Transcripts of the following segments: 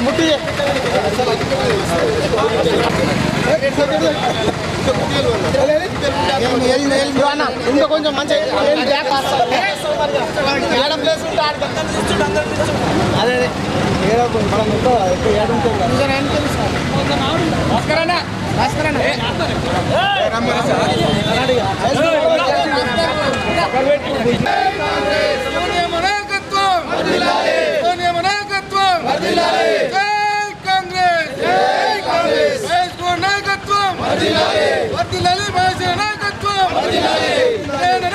ముట్టి ఇంకా కొంచెం మంచి అదే అదే ఏడో మనం ఎక్కువ ఏడుంటుంది సోనియా నాయకత్వం సోనియా నాయకత్వం జై కాంగ్రెస్ జై కాంగ్రెస్ మహేష్ గౌడ్ నాయకత్వం వర్ధిల్లాలి మహేష్ నాయకత్వం జగన్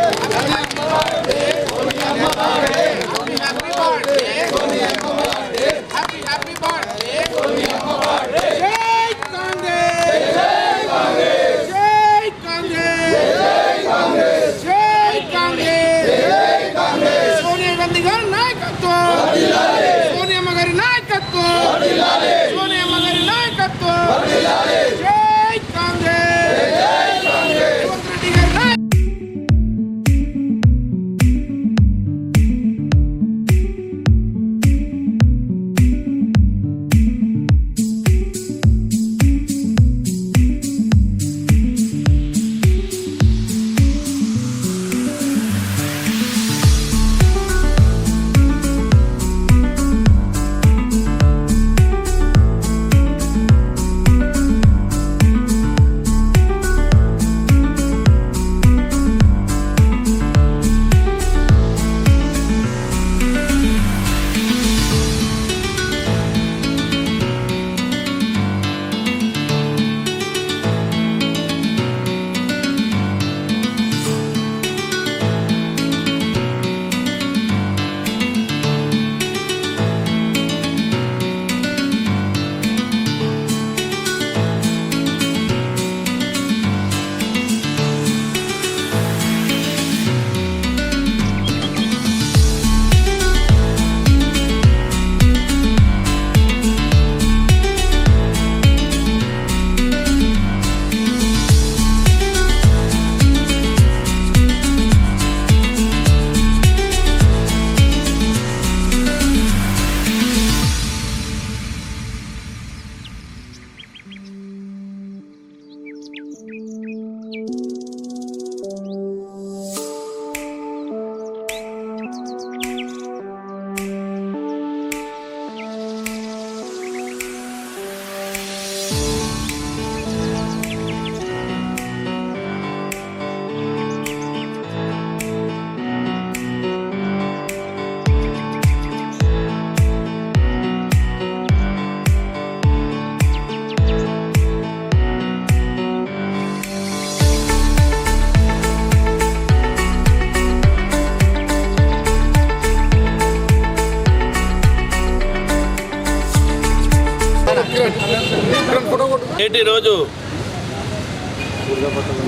ఈరోజు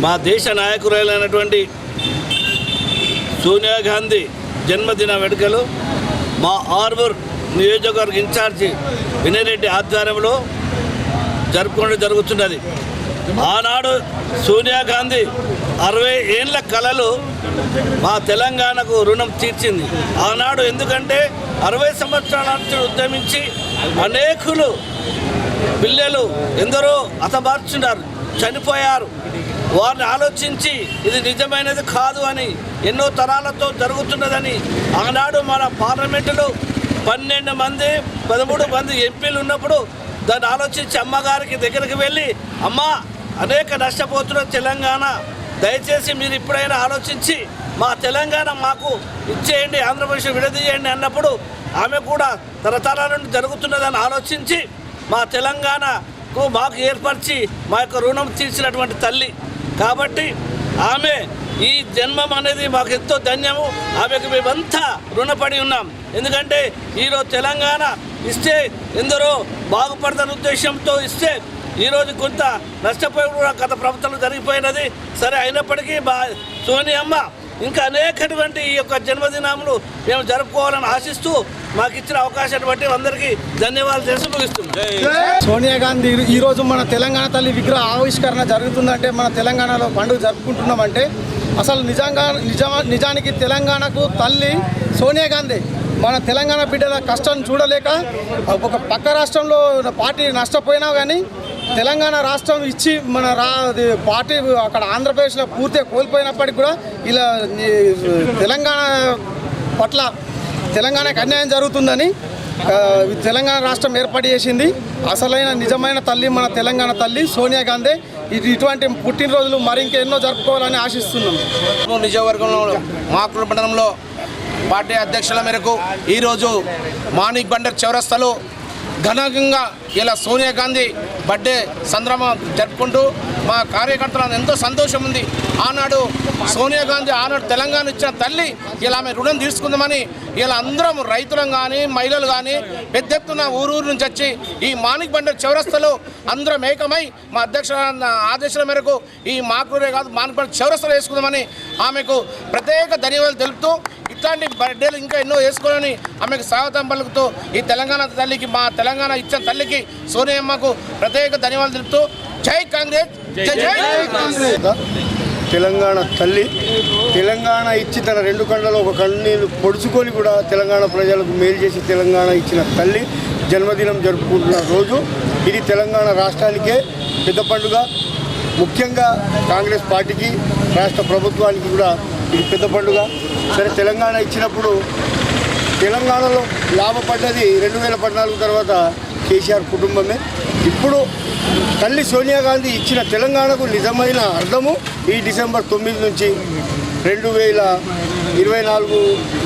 మా దేశ నాయకురాలైనటువంటి సోనియా గాంధీ జన్మదిన వేడుకలు మా ఆర్మూర్ నియోజకవర్గ ఇన్ఛార్జి వినయరెడ్డి ఆధ్వర్యంలో జరుపుకోవడం జరుగుతున్నది. ఆనాడు సోనియా గాంధీ అరవై ఏళ్ళ కళలు మా తెలంగాణకు రుణం తీర్చింది. ఆనాడు ఎందుకంటే అరవై సంవత్సరాల నుంచి ఉద్యమించి అనేకులు పిల్లలు ఎందరో అతమార్చున్నారు చనిపోయారు. వారిని ఆలోచించి ఇది నిజమైనది కాదు అని ఎన్నో తరాలతో జరుగుతున్నదని ఆనాడు మన పార్లమెంటులో పన్నెండు మంది పదమూడు మంది ఎంపీలు ఉన్నప్పుడు దాన్ని ఆలోచించి అమ్మగారికి దగ్గరికి వెళ్ళి అమ్మ అనేక నష్టపోతున్న తెలంగాణ. దయచేసి మీరు ఇప్పుడైనా ఆలోచించి మా తెలంగాణ మాకు ఇచ్చేయండి ఆంధ్రప్రదేశ్ విడదీయండి అన్నప్పుడు ఆమె కూడా తరతరాల నుండి జరుగుతున్నదని ఆలోచించి మా తెలంగాణకు మాకు ఏర్పరిచి మా యొక్క రుణం తీర్చినటువంటి తల్లి. కాబట్టి ఆమె ఈ జన్మం అనేది మాకు ఎంతో ధన్యము. ఆమెకు మేమంతా రుణపడి ఉన్నాం. ఎందుకంటే ఈరోజు తెలంగాణ ఇస్తే ఎందరో బాగుపడతారు ఉద్దేశంతో ఇస్తే ఈరోజు కొంత నష్టపోయి కూడా గత ప్రభుత్వం జరిగిపోయినది. సరే అయినప్పటికీ బా సోనియమ్మ ఇంకా అనేకటువంటి ఈ యొక్క జన్మదినములు మేము జరుపుకోవాలని ఆశిస్తూ మాకు ఇచ్చిన అవకాశాన్ని బట్టి అందరికీ ధన్యవాదాలు తెలిసి ముగిస్తున్నాం సోనియా గాంధీ ఈ రోజు మన తెలంగాణ తల్లి విగ్రహ ఆవిష్కరణ జరుగుతుందంటే మన తెలంగాణలో పండుగ జరుపుకుంటున్నామంటే అసలు నిజంగా నిజా నిజానికి తెలంగాణకు తల్లి సోనియా గాంధీ. మన తెలంగాణ బిడ్డల కష్టం చూడలేక ఒక పక్క రాష్ట్రంలో పార్టీ నష్టపోయినా కానీ తెలంగాణ రాష్ట్రం ఇచ్చి మన రా పార్టీ అక్కడ ఆంధ్రప్రదేశ్లో పూర్తిగా కోల్పోయినప్పటికీ కూడా ఇలా తెలంగాణ పట్ల తెలంగాణకు అన్యాయం జరుగుతుందని తెలంగాణ రాష్ట్రం ఏర్పాటు చేసింది. అసలైన నిజమైన తల్లి మన తెలంగాణ తల్లి సోనియా గాంధీ. ఇది ఇటువంటి పుట్టినరోజులు మరి ఇంకెన్నో జరుపుకోవాలని ఆశిస్తున్నాం. కర్నూలు నియోజకవర్గంలో మాకుల మండలంలో పార్టీ అధ్యక్షుల మేరకు ఈరోజు మానిక్ బండర్ చౌరస్తాలో ఘనంగా ఇలా సోనియా గాంధీ బర్త్డే సంద్రమం జరుపుకుంటూ మా కార్యకర్తలను ఎంతో సంతోషం ఉంది. ఆనాడు సోనియా గాంధీ ఆనాడు తెలంగాణ ఇచ్చిన తల్లి ఇలా ఆమె రుణం తీసుకుందామని ఇలా అందరం రైతులం కానీ మహిళలు కానీ పెద్ద ఎత్తున ఊరూరు నుంచి వచ్చి ఈ మాణిక్ బండర్ చౌరస్తలో అందరం ఏకమై మా అధ్యక్ష ఆదేశాల మేరకు ఈ మాకూరే కాదు మాణిక్ బండర్ చౌరస్తలో వేసుకుందామని ఆమెకు ప్రత్యేక ధన్యవాదాలు తెలుపుతూ ఇట్లాంటి బర్త్డేలు ఇంకా ఎన్నో వేసుకోవాలని ఆమెకు స్వాగతం పలుకుతూ ఈ తెలంగాణ తల్లికి మా తెలంగాణ ఇచ్చిన తల్లికి సోనియమ్మకు ప్రత్యేక ధన్యవాదాలు తెలుపుతూ జై కాంగ్రెస్ జై జై కాంగ్రెస్. తెలంగాణ తల్లి తెలంగాణ ఇచ్చి తన రెండు కళ్ళలో ఒక కన్నీళ్ళు పొడుచుకొని కూడా తెలంగాణ ప్రజలకు మేలు చేసి తెలంగాణ ఇచ్చిన తల్లి జన్మదినం జరుపుకుంటున్న రోజు ఇది తెలంగాణ రాష్ట్రానికే పెద్ద పండుగ. ముఖ్యంగా కాంగ్రెస్ పార్టీకి రాష్ట్ర ప్రభుత్వానికి కూడా ఇది పెద్ద పండుగ. సరే తెలంగాణ ఇచ్చినప్పుడు తెలంగాణలో లాభపడ్డది రెండు వేల పద్నాలుగు తర్వాత కేసీఆర్ కుటుంబమే. ఇప్పుడు తల్లి సోనియా గాంధీ ఇచ్చిన తెలంగాణకు నిజమైన అర్థము ఈ డిసెంబర్ తొమ్మిది నుంచి రెండు వేల ఇరవై నాలుగు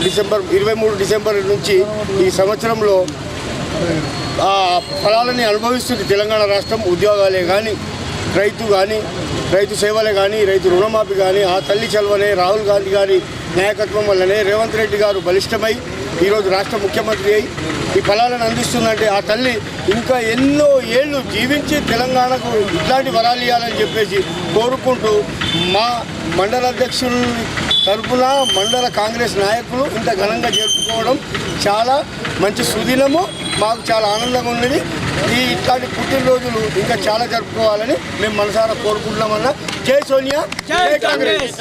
డిసెంబర్ ఇరవై మూడు డిసెంబర్ నుంచి ఈ సంవత్సరంలో ఆ ఫలాలని అనుభవిస్తుంది తెలంగాణ రాష్ట్రం ఉద్యోగాలే కానీ రైతు కానీ రైతు సేవలే కానీ రైతు రుణమాఫీ కానీ ఆ తల్లి చలవనే రాహుల్ గాంధీ గారి నాయకత్వం వల్లనే రేవంత్ రెడ్డి గారు బలిష్టమై ఈరోజు రాష్ట్ర ముఖ్యమంత్రి అయి ఈ ఫలాలను అందిస్తుందంటే ఆ తల్లి ఇంకా ఎన్నో ఏళ్ళు జీవించి తెలంగాణకు ఇట్లాంటి వరాలు ఇవ్వాలని చెప్పేసి కోరుకుంటూ మా మండల అధ్యక్షుల తరపున మండల కాంగ్రెస్ నాయకులు ఇంత ఘనంగా జరుపుకోవడం చాలా మంచి సుదినము. మాకు చాలా ఆనందంగా ఉన్నది. ఈ ఇట్లాంటి పుట్టినరోజులు ఇంకా చాలా జరుపుకోవాలని మేము మనసారా కోరుకుంటున్నామన్నా. జై సోనియా. జై కాంగ్రెస్.